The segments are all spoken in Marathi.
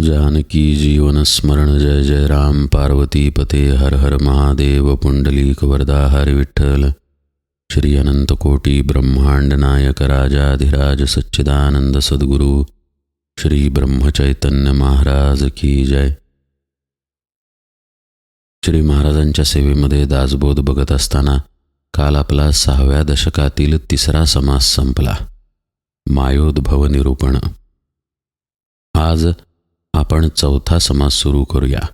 जानकी जीवन स्मरण जय जय राम। पार्वती पते हर हर महादेव। पुंडलीक वरदा हर विठ्ठल। श्री अनंत कोटी ब्रह्मांड नायक राजाधिराज सच्चिदानंद सद्गुरु। श्री ब्रह्मचैतन्य महाराज की जय। श्री महाराजांच्या सेवेमध्ये दासबोध बघत असताना काल आपला सहाव्या दशकातील तिसरा समास संपला. मायोद्भव निरूपण. आज आपण चौथा समास सुरू करूया.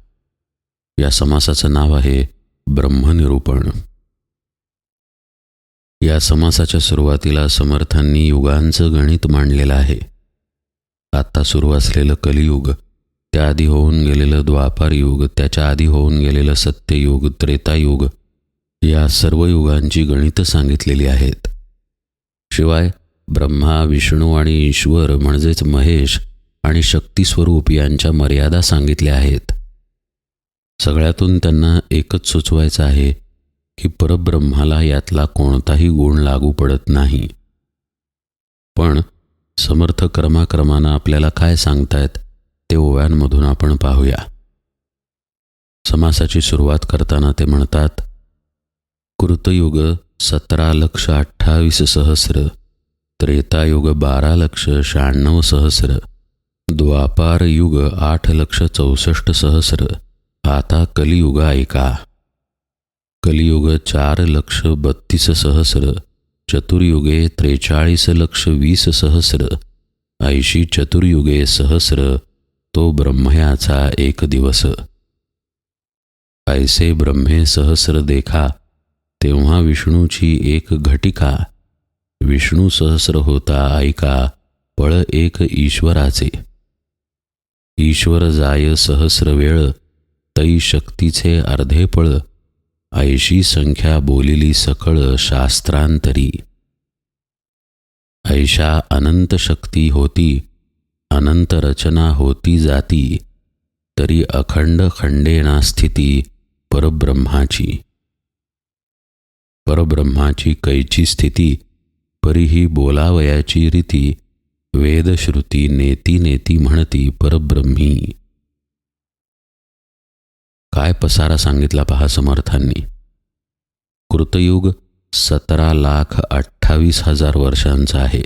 या समासाचं नाव आहे ब्रह्मनिरूपण. या समासाच्या सुरुवातीला समर्थांनी युगांचं गणित मांडलेलं आहे. आत्ता सुरू असलेलं कलियुग त्याआधी होऊन गेलेलं द्वापार युग त्याच्या आधी होऊन गेलेलं सत्ययुग त्रेतायुग या सर्व युगांची गणितं सांगितलेली आहेत. शिवाय ब्रह्मा विष्णू आणि ईश्वर म्हणजेच महेश आणि शक्तिस्वरूप यांच्या मर्यादा सांगितल्या आहेत. सगळ्यातून त्यांना एकच सुचवायचं आहे की परब्रह्माला यातला कोणताही गुण लागू पडत नाही. पण समर्थ क्रमाक्रमानं आपल्याला काय सांगतायत ते ओव्यांमधून आपण पाहूया. समासाची सुरुवात करताना ते म्हणतात कृतयुग सतरा लक्ष अठ्ठावीस सहस्र त्रेतायुग बारा लक्ष शहाण्णव सहस्र द्वापार युग आठ लक्ष चौसष्ट सहस्र. आता कलियुग ऐका. कलियुग चार लक्ष बत्तीस सहस्र. चतुर्युगे त्रेचाळीस लक्ष वीस सहस्र. ऐशी चतुर्युगे सहस्र. तो ब्रह्मयाचा एक दिवस. ऐसे ब्रह्मे सहस्र देखा तेव्हा विष्णूची एक घटिका. विष्णू सहस्र होता ऐका पळ एक ईश्वराचे. ईश्वर जाय सहस्र वेळ तै शक्तीचे अर्धे पळ ऐशी संख्या बोलिली सकळ शास्त्रांतरी. ऐशा अनंत शक्ती होती अनंत रचना होती जाती तरी अखंड खंडेना स्थिती परब्रह्माची. परब्रह्माची कैची स्थिती परीही बोलावयाची रीती वेदश्रुती नेती नेती म्हणती परब्रह्मी. काय पसारा सांगितला पहा समर्थांनी. कृतयुग सतरा लाख अठ्ठावीस हजार वर्षांचा आहे.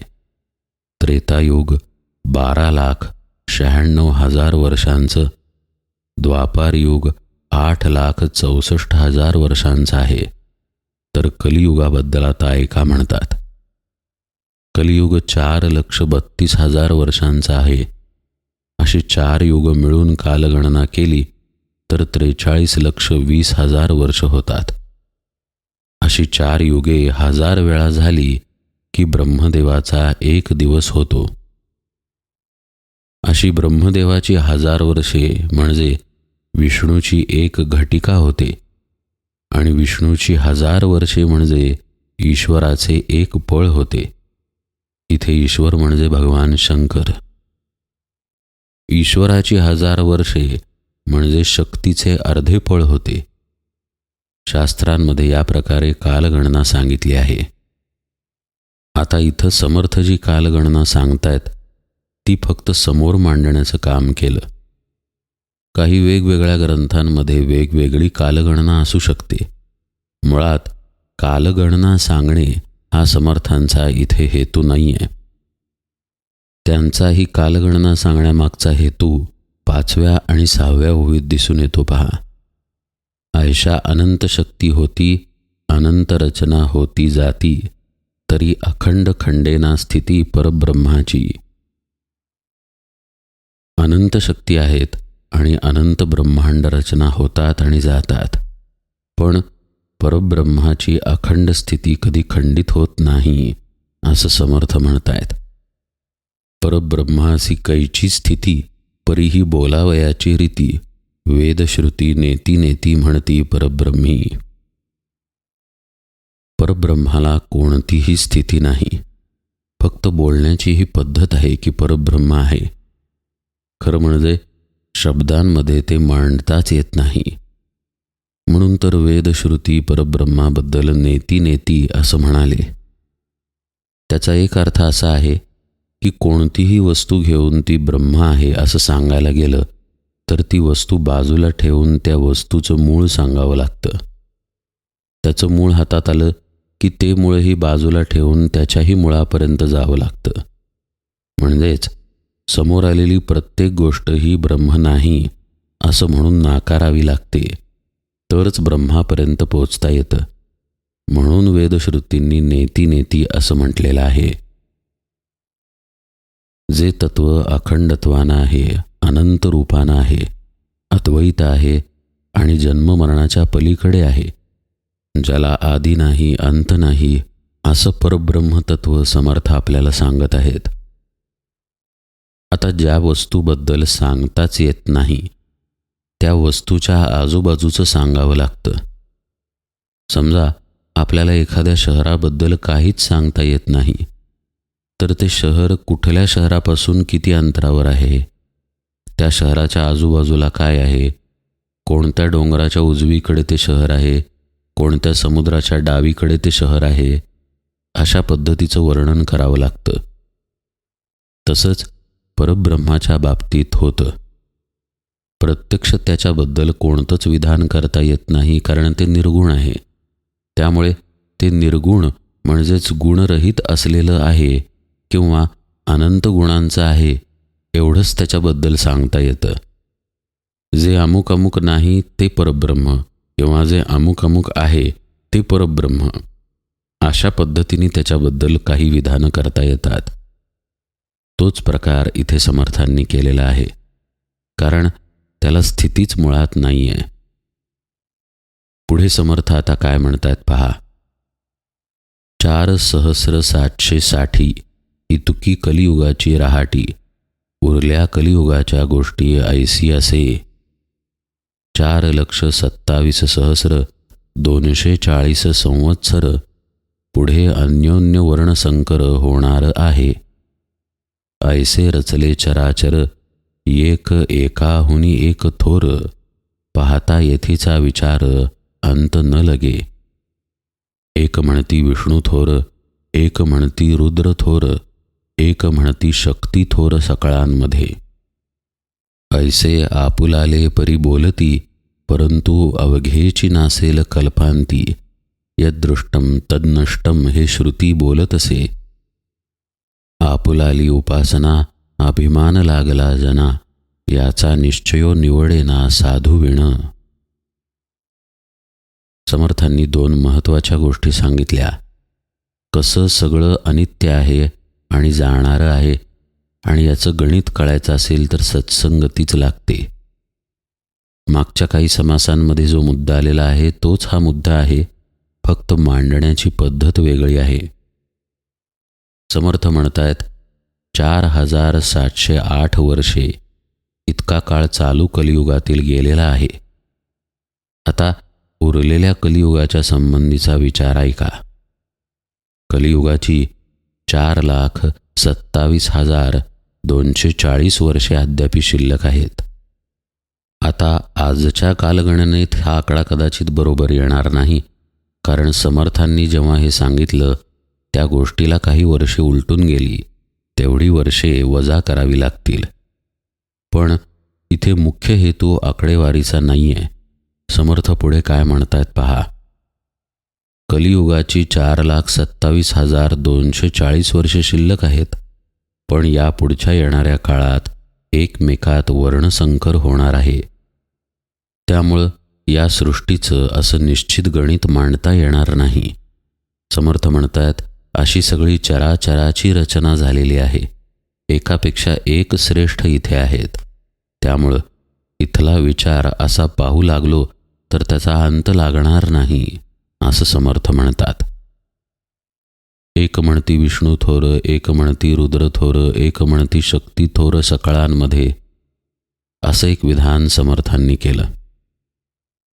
त्रेतायुग बारा लाख शहाण्णव हजार वर्षांचं. द्वापार युग आठ लाख चौसष्ट हजार वर्षांचं आहे. तर कलियुगाबद्दल आता ऐका म्हणतात. कलियुग चार लक्ष बत्तीस हजार वर्षांचा आहे. अशी चार युग मिळून कालगणना केली तर त्रेचाळीस लक्ष वीस हजार वर्ष होतात. अशी चार युगे हजार वेळा झाली की ब्रह्मदेवाचा एक दिवस होतो. अशी ब्रह्मदेवाची हजार वर्षे म्हणजे विष्णूची एक घटिका होते आणि विष्णूची हजार वर्षे म्हणजे ईश्वराचे एक पळ होते. इथे ईश्वर म्हणजे भगवान शंकर. ईश्वराची हजार वर्षे म्हणजे शक्तीचे अर्धे फळ होते. शास्त्रांमध्ये या प्रकारे कालगणना सांगितली आहे. आता इथं समर्थ जी कालगणना सांगतायत ती फक्त समोर मांडण्याचं काम केलं. काही वेगवेगळ्या ग्रंथांमध्ये वेगवेगळी कालगणना असू शकते. मुळात कालगणना सांगणे हा समर्थांचा इथे हेतू नाही आहे त्यांचाही कालगणना सांगण्यामागचा हेतू पाचव्या आणि सहाव्या ओळीत दिसून येतो पहा. आयशा अनंत शक्ती होती अनंत रचना होती जाती तरी अखंड खंडेना स्थिती परब्रह्माची. अनंत शक्ती आहेत आणि अनंत ब्रह्मांड रचना होतात आणि जातात. पण परब्रह्माची अखंड स्थिती कधी खंडित होत नाही असं समर्थ म्हणतायत. परब्रह्माची कैची स्थिती परीही बोलावयाची रीती वेदश्रुती नेती नेती म्हणती परब्रह्मी. परब्रह्माला कोणतीही स्थिती नाही. फक्त बोलण्याची ही पद्धत आहे की परब्रह्म आहे. खरं म्हणजे शब्दांमध्ये ते मांडताच येत नाही. म्हणून तर वेदश्रुती परब्रह्माबद्दल नेती नेती असं म्हणाले. त्याचा एक अर्थ असा आहे की कोणतीही वस्तू घेऊन ती ब्रह्म आहे असं सांगायला गेलं तर ती वस्तू बाजूला ठेवून त्या वस्तूचं मूळ सांगावं लागतं. त्याचं मूळ हातात आलं की ते मूळही बाजूला ठेवून त्याच्याही मुळापर्यंत जावं लागतं. म्हणजेच समोर आलेली प्रत्येक गोष्ट ही ब्रह्म नाही असं म्हणून नाकारावी लागते. तरच ब्रह्मापर्यंत पोचता येतं. म्हणून वेदश्रुतींनी नेती नेती असं म्हटलेलं आहे. जे तत्व अखंडत्वानं आहे अनंत रूपानं आहे अद्वैत आहे आणि जन्ममरणाच्या पलीकडे आहे ज्याला आधी नाही अंत नाही असं परब्रह्मतत्व समर्थ आपल्याला सांगत आहेत. आता ज्या वस्तूबद्दल सांगताच येत नाही त्या वस्तूच्या आजूबाजूचं सांगावं लागतं. समजा आपल्याला एखाद्या शहराबद्दल काहीच सांगता येत नाही. तर ते शहर कुठल्या शहरापासून किती अंतरावर आहे? त्या शहराच्या आजूबाजूला काय आहे? कोणत्या डोंगराच्या उजवीकडे ते शहर आहे? कोणत्या समुद्राच्या डावीकडे ते शहर आहे? अशा पद्धतीचं वर्णन करावं लागतं. तसंच परब्रह्माच्या बाबतीत होतं. प्रत्यक्ष त्याच्याबद्दल कोणतंच विधान करता येत नाही कारण ते निर्गुण आहे. त्यामुळे ते निर्गुण म्हणजेच गुणरहित असलेलं आहे किंवा अनंत गुणांचं आहे एवढंच त्याच्याबद्दल सांगता येतं. जे अमुक अमुक नाही ते परब्रह्म किंवा जे अमुक अमुक आहे ते परब्रह्म. अशा पद्धतीने त्याच्याबद्दल काही विधानं करता येतात. तोच प्रकार इथे समर्थांनी केलेला आहे. कारण त्याला स्थितीच मुळात नाही आहे पुढे समर्थ आता काय म्हणतायत पहा. चार सहस्र सातशे साठी इतुकी कलियुगाची रहाटी. उरल्या कलियुगाच्या गोष्टी ऐसी असे. चार लक्ष सत्तावीस सहस्र दोनशे चाळीस संवत्सर पुढे अन्योन्य वर्णसंकर होणार आहे. ऐसे रचले चराचर एक एकाहुनी एक थोर पाहता येथीचा विचार अंत न लगे. एक म्हणती विष्णू थोर एक म्हणती रुद्र थोर एक म्हणती शक्ती थोर सकळांमध्ये. ऐसे आपुलाले परी बोलती परंतु अवघेची नासेल कल्पांती यदृष्टम तद्नष्टम हे श्रुती बोलत असे आपुलाली उपासना अभिमान लागला जना याचा निश्चयो निवडेना साधू विण. समर्थांनी दोन महत्त्वाच्या गोष्टी सांगितल्या. कसं सगळं अनित्य आहे आणि जाणारं आहे आणि याचं गणित कळायचं असेल तर सत्संगतीच लागते. मागच्या काही समासांमध्ये जो मुद्दा आलेला आहे तोच हा मुद्दा आहे फक्त मांडण्याची पद्धत वेगळी आहे. समर्थ म्हणतायत चार हजार सातशे आठ वर्षे इतका काळ चालू कलियुगातील गेलेला आहे. आता उरलेल्या कलियुगाच्या संबंधीचा विचार ऐका. कलियुगाची चार लाख सत्तावीस हजार दोनशे चाळीस वर्षे अद्याप शिल्लक आहेत. आता आजच्या कालगणनेत हा आकडा कदाचित बरोबर येणार नाही कारण समर्थांनी जेव्हा हे सांगितलं त्या गोष्टीला काही वर्षे उलटून गेली. तेवढी वर्षे वजा करावी लागतील. पण इथे मुख्य हेतू आकडेवारीचा नाही आहे समर्थ पुढे काय म्हणतायत पहा. कलियुगाची चार लाख सत्तावीस हजार दोनशे चाळीस वर्षे शिल्लक आहेत. पण या पुढच्या येणाऱ्या काळात एकमेकात वर्णसंकर होणार आहे. त्यामुळं या सृष्टीचं असं निश्चित गणित मांडता येणार नाही. समर्थ म्हणतायत अशी सगळी चराचराची रचना झालेली आहे. एकापेक्षा एक श्रेष्ठ इथे आहेत. त्यामुळं इथला विचार असा पाहू लागलो तर त्याचा अंत लागणार नाही असं समर्थ म्हणतात. एक म्हणती विष्णू थोर एक म्हणती रुद्र थोर एक म्हणती शक्ती थोर सकळांमध्ये असं एक विधान समर्थांनी केलं.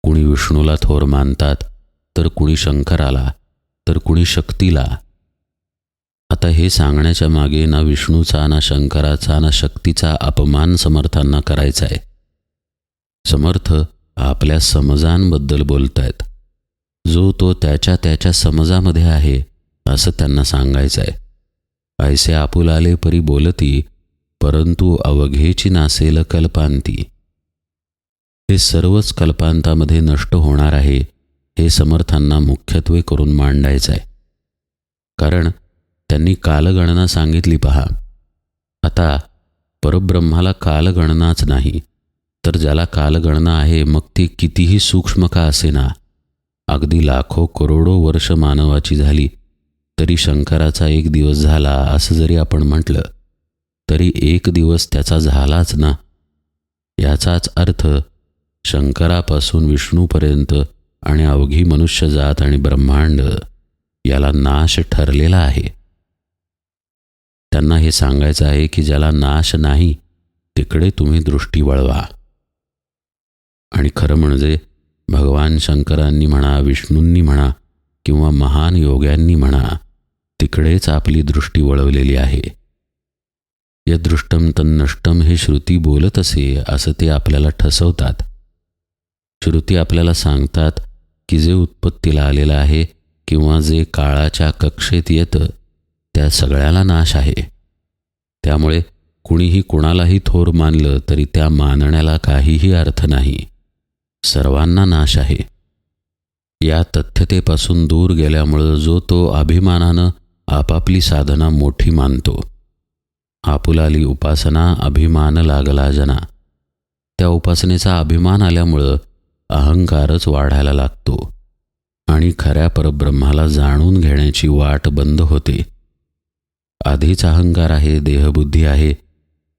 कुणी विष्णूला थोर मानतात तर कुणी शंकराला तर कुणी शक्तीला आता हे सांगण्याच्या मागे ना विष्णूचा ना शंकराचा ना शक्तीचा अपमान समर्थांना करायचा आहे. समर्थ आपल्या समजांबद्दल बोलतायत. जो तो त्याच्या त्याच्या समजामध्ये आहे असं त्यांना सांगायचं आहे. ऐसे आपुलाले परी बोलती परंतु अवघेची नासेल कल्पांती. हे सर्वच कल्पांतामध्ये नष्ट होणार आहे हे समर्थांना मुख्यत्वे करून मांडायचं आहे. कारण त्यांनी कालगणना सांगितली पहा. आता परब्रह्माला कालगणनाच नाही तर ज्याला कालगणना आहे मग ती कितीही सूक्ष्म का असेना? अगदी लाखो करोडो वर्ष मानवाची झाली तरी शंकराचा एक दिवस झाला असं जरी आपण म्हटलं तरी एक दिवस त्याचा झालाच ना? याचाच अर्थ शंकरापासून विष्णूपर्यंत आणि अवघी मनुष्यजात आणि ब्रह्मांड याला नाश ठरलेला आहे. त्यांना हे सांगायचं आहे की ज्याला नाश नाही तिकडे तुम्ही दृष्टी वळवा. आणि खरं म्हणजे भगवान शंकरांनी म्हणा विष्णूंनी म्हणा किंवा महान योग्यांनी म्हणा तिकडेच आपली दृष्टी वळवलेली आहे. यदृष्टम तन्नष्टम हे श्रुती बोलत असे असं ते आपल्याला ठसवतात. श्रुती आपल्याला सांगतात की जे उत्पत्तीला आलेलं आहे किंवा जे काळाच्या कक्षेत येतं त्या सगळ्याला नाश आहे. त्यामुळे कुणीही कुणालाही थोर मानलं तरी त्या मानण्याला काहीही अर्थ नाही. सर्वांना नाश आहे. या तथ्यतेपासून दूर गेल्यामुळं जो तो अभिमानानं आपापली साधना मोठी मानतो. आपुलाली उपासना अभिमान लागला जना. त्या उपासनेचा अभिमान आल्यामुळं अहंकारच वाढायला लागतो. आणि खऱ्या परब्रह्माला जाणून घेण्याची वाट बंद होते. आधीच अहंकार आहे देहबुद्धी आहे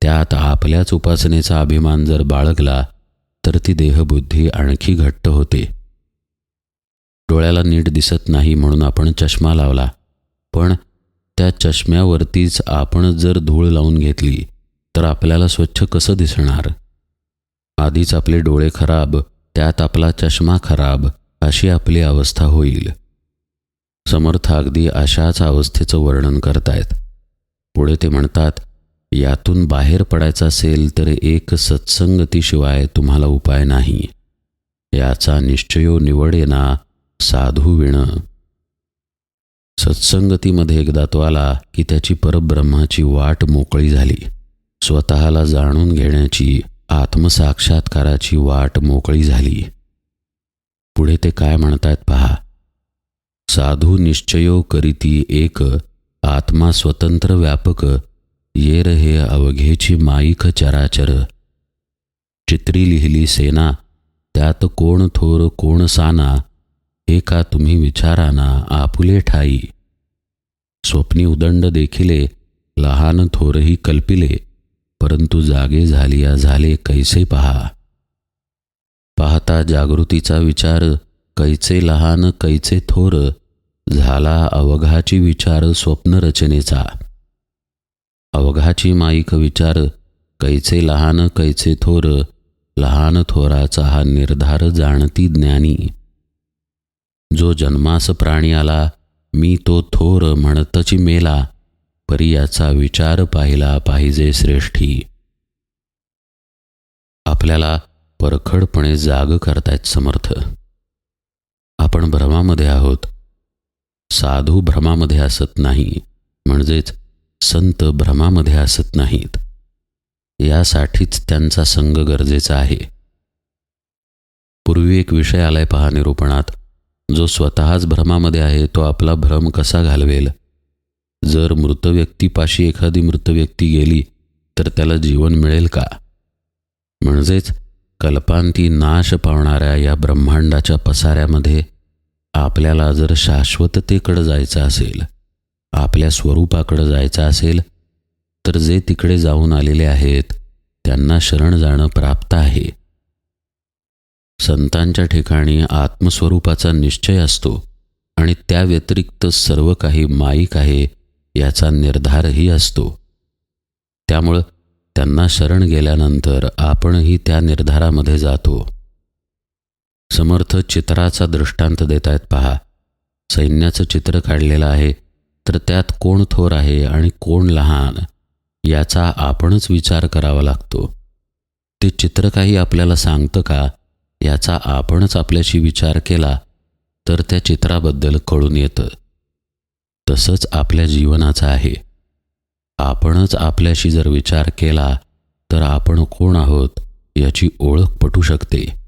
त्यात आपल्याच उपासनेचा अभिमान जर बाळगला तर ती देहबुद्धी आणखी घट्ट होते. डोळ्याला नीट दिसत नाही म्हणून आपण चष्मा लावला पण त्या चष्म्यावरतीच आपण जर धूळ लावून घेतली तर आपल्याला स्वच्छ कसं दिसणार? आधीच आपले डोळे खराब त्यात आपला चष्मा खराब अशी आपली अवस्था होईल. समर्थ अगदी अशाच अवस्थेचं वर्णन करतायत. पुढे ते म्हणतात यातून बाहेर पडायचं असेल तर एक सत्संगतीशिवाय तुम्हाला उपाय नाही. याचा निश्चयो निवडेना साधू विण. सत्संगतीमध्ये एकदा तो आला की त्याची परब्रह्माची वाट मोकळी झाली. स्वतःला जाणून घेण्याची आत्मसाक्षात्काराची वाट मोकळी झाली. पुढे ते काय म्हणतायत पहा? साधू निश्चयो करीती एक आत्मा स्वतंत्र व्यापक येर हे अवघेची माईक चराचर. चित्री लिहिली सेना त्यात कोण थोर कोण साना हे का तुम्ही विचाराना आपुले ठाई. स्वप्नी उदंड देखिले लहान थोरही कल्पिले परंतु जागे झालिया झाले कैसे पहा. पाहता जागृतीचा विचार कैचे लहान कैचे थोर झाला अवघाची विचार स्वप्नरचनेचा. अवघाची माईक विचार कैचे लहान कैचे थोर लहान थोराचा हा निर्धार जाणती ज्ञानी. जो जन्मास प्राणी आला मी तो थोर म्हणतची मेला परी याचा विचार पाहिला पाहिजे श्रेष्ठी. आपल्याला परखडपणे जाग करतायत समर्थ. आपण भ्रमामध्ये आहोत साधू भ्रमामध्ये असत नाही म्हणजेच संत भ्रमामध्ये असत नाहीत. यासाठीच त्यांचा संग गरजेचा आहे. पूर्वी एक विषय आलाय पहा निरूपणात. जो स्वतःच भ्रमामध्ये आहे तो आपला भ्रम कसा घालवेल? जर मृत व्यक्तीपाशी एखादी मृत व्यक्ती गेली तर त्याला जीवन मिळेल का? म्हणजेच कल्पांती नाश पावणाऱ्या या ब्रह्मांडाच्या पसाऱ्यामध्ये आपल्याला जर शाश्वततेकडं जायचं असेल आपल्या स्वरूपाकडं जायचं असेल तर जे तिकडे जाऊन आलेले आहेत त्यांना शरण जाणं प्राप्त आहे. संतांच्या ठिकाणी आत्मस्वरूपाचा निश्चय असतो आणि त्या व्यतिरिक्त सर्व काही माईक आहे याचा निर्धारही असतो. त्यामुळं त्यांना शरण गेल्यानंतर आपणही त्या निर्धारामध्ये जातो. समर्थ चित्राचा दृष्टांत देत आहेत पहा सैन्याचं चित्र काढलेलं आहे तर त्यात कोण थोर आहे आणि कोण लहान याचा आपणच विचार करावा लागतो. ते चित्र काही आपल्याला सांगतं का? याचा आपणच आपल्याशी विचार केला तर त्या चित्राबद्दल कळून येतं. तसंच आपल्या जीवनाचं आहे. आपणच आपल्याशी जर विचार केला तर आपण कोण आहोत याची ओळख पटू शकते.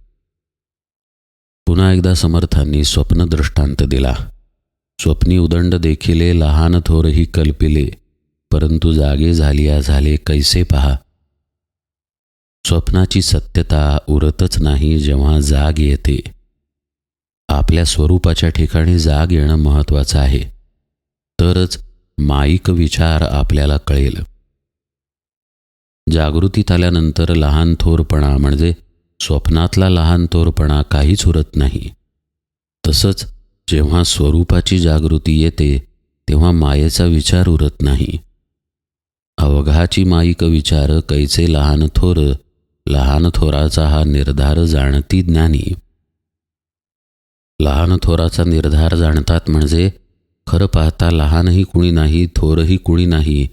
पुन्हा एकदा समर्थांनी स्वप्न दृष्टांत दिला. स्वप्नी उदंड देखिले लहान थोरही कल्पिले परंतु जागे झालिया झाले कैसे पहा? स्वप्नाची सत्यता उरतच नाही जेव्हा जाग येते. आपल्या स्वरूपाच्या ठिकाणी जाग येणं महत्त्वाचं आहे. तरच माईक विचार आपल्याला कळेल. जागृतीत आल्यानंतर लहान थोरपणा म्हणजे स्वप्नातला लहान तोरपणा काहीच उरत नाही. तसंच जेव्हा स्वरूपाची जागृती येते तेव्हा मायेचा विचार उरत नाही. अवघाची माईक विचार कैचे लहान थोर लहान थोराचा हा निर्धार जाणती ज्ञानी. लहान थोराचा निर्धार जाणतात म्हणजे खरं पाहता लहानही कुणी नाही थोरही कुणी नाही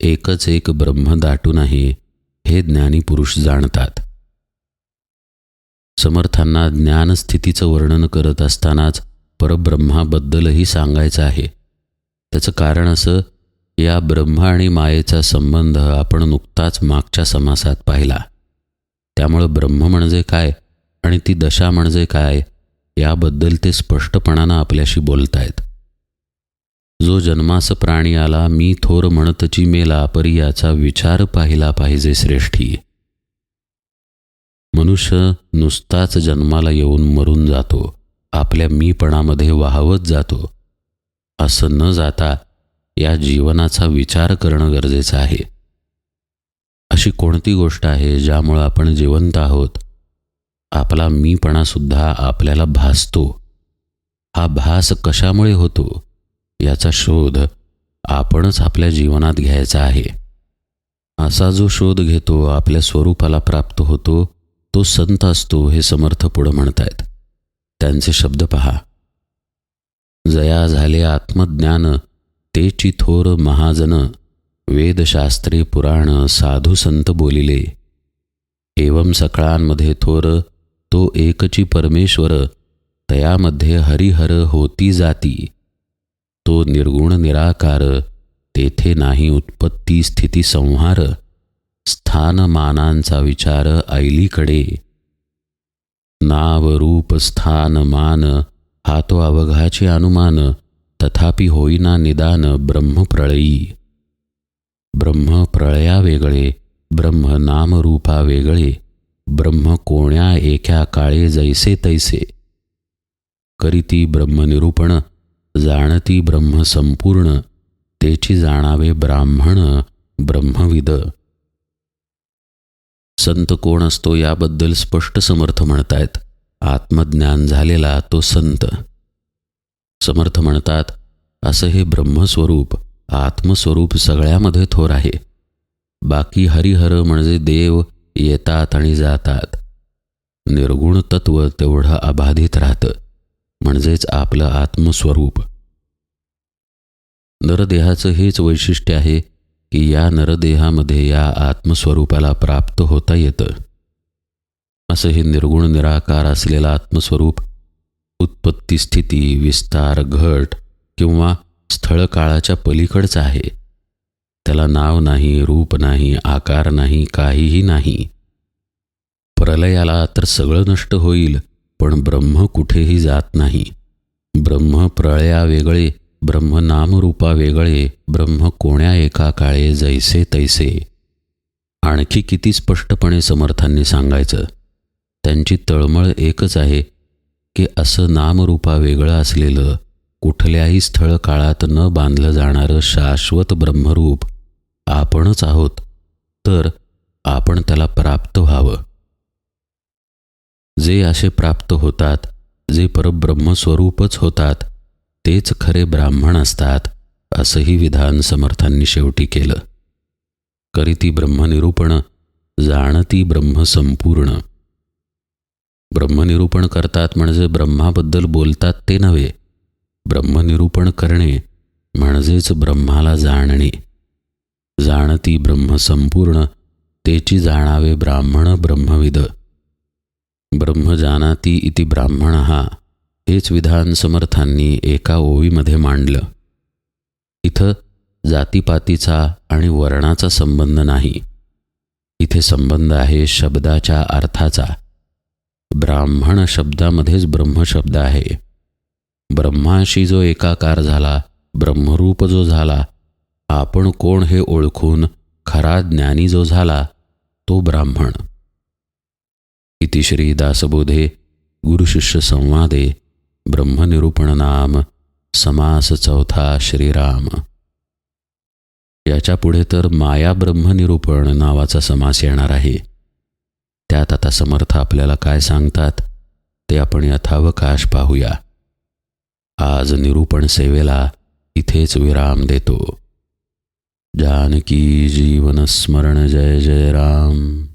एकच एक ब्रह्म दाटून आहे हे ज्ञानी पुरुष जाणतात. समर्थांना ज्ञानस्थितीचं वर्णन करत असतानाच परब्रह्माबद्दलही सांगायचं आहे. त्याचं कारण असं या ब्रह्म आणि मायेचा संबंध आपण नुकताच मागच्या समासात पाहिला. त्यामुळं ब्रह्म म्हणजे काय आणि ती दशा म्हणजे काय याबद्दल ते स्पष्टपणानं आपल्याशी बोलतायत. जो जन्मास प्राणी आला मी थोर म्हणतची मेला परी याचा विचार पाहिला पाहिजे श्रेष्ठी. मनुष्य नुसताच जन्माला येऊन मरून जातो. आपल्या मीपणामध्ये वाहवत जातो. असं न जाता या जीवनाचा विचार करणं गरजेचं आहे. अशी कोणती गोष्ट आहे ज्यामुळं आपण जिवंत आहोत? आपला मीपणासुद्धा आपल्याला भासतो. हा भास कशामुळे होतो? याचा शोध आपणच आपल्या जीवनात घ्यायचा आहे. असा जो शोध घेतो आपल्या स्वरूपाला प्राप्त होतो तो संत असतो हे समर्थ पुढं म्हणतायत. त्यांचे शब्द पहा. जया झाले आत्मज्ञान तेची थोर महाजन वेदशास्त्रे पुराण साधू संत बोलिले. एवम सकळांमध्ये थोर तो एकची परमेश्वर तयामध्ये हरिहर होती जाती. तो निर्गुण निराकार तेथे नाही उत्पत्ती स्थिती संहार. स्थानमानांचा विचार ऐलीकडे नाव रूप स्थान मान हा तो अवघाचे अनुमान तथापि होईना निदान ब्रह्मप्रळयी ब्रह्मप्रळया वेगळे ब्रह्म नामरूपा वेगळे ब्रह्म कोण्या एख्या काळे जैसे तैसे. करीती ब्रह्मनिरूपण जाणती ब्रह्म संपूर्ण तेची जाणावे ब्राह्मण ब्रह्मविद. संत कोण असतो याबद्दल स्पष्ट समर्थ म्हणतायत. आत्मज्ञान झालेला तो संत. समर्थ म्हणतात असं हे ब्रह्मस्वरूप आत्मस्वरूप सगळ्यामध्ये थोर आहे. बाकी हरिहर म्हणजे देव येतात आणि जातात. निर्गुण तत्व तेवढं अबाधित राहतं म्हणजेच आपलं आत्मस्वरूप. नरदेहाचं हेच वैशिष्ट्य आहे की या नरदेहामध्ये या आत्मस्वरूपाला प्राप्त होता येतं. असं हे निर्गुण निराकार असलेलं आत्मस्वरूप उत्पत्ती स्थिती विस्तार घट किंवा स्थळकाळाच्या पलीकडचं आहे. त्याला नाव नाही रूप नाही आकार नाही काहीही नाही. प्रलयाला तर सगळं नष्ट होईल पण ब्रह्म कुठेही जात नाही. ब्रह्म प्रळया वेगळे ब्रह्म नामरूपा वेगळे ब्रह्म कोण्या एका काळे जैसे तैसे. आणखी किती स्पष्टपणे समर्थांनी सांगायचं? त्यांची तळमळ एकच आहे की असं नामरूपा वेगळं असलेलं कुठल्याही स्थळ काळात न बांधलं जाणारं शाश्वत ब्रह्मरूप आपणच आहोत तर आपण त्याला प्राप्त व्हावं. जे असे प्राप्त होतात जे परब्रह्मस्वरूपच होतात तेच खरे ब्राह्मण असतात असंही विधान समर्थांनी शेवटी केलं. करीती ब्रह्मनिरूपण जाणती ब्रह्मसंपूर्ण ब्रह्मनिरूपण करतात म्हणजे ब्रह्माबद्दल बोलतात ते नव्हे. ब्रह्मनिरूपण करणे म्हणजेच ब्रह्माला जाणणे. जाणती ब्रह्मसंपूर्ण तेची जाणावे ब्राह्मण ब्रह्मविद. ब्रह्म जानाती इति ब्राह्मण. हा हेच विधान समर्थांनी एका ओवीमध्ये मांडलं. इथं जातीपातीचा आणि वर्णाचा संबंध नाही. इथे संबंध आहे शब्दाच्या अर्थाचा. ब्राह्मण शब्दामध्येच ब्रह्मशब्द आहे. ब्रह्माशी जो एकाकार झाला ब्रह्मरूप जो झाला आपण कोण हे ओळखून खरा ज्ञानी जो झाला तो ब्राह्मण. इतिश्री दासबोधे गुरुशिष्य संवादे ब्रह्मनिरूपण नाम समास चौथा श्रीराम. याच्यापुढे तर माया ब्रह्मनिरूपण नावाचा समास येणार आहे. त्यात आता समर्थ आपल्याला काय सांगतात ते आपण यथावकाश पाहूया. आज निरूपण सेवेला इथेच विराम देतो. जानकी जीवन स्मरण जय जय राम.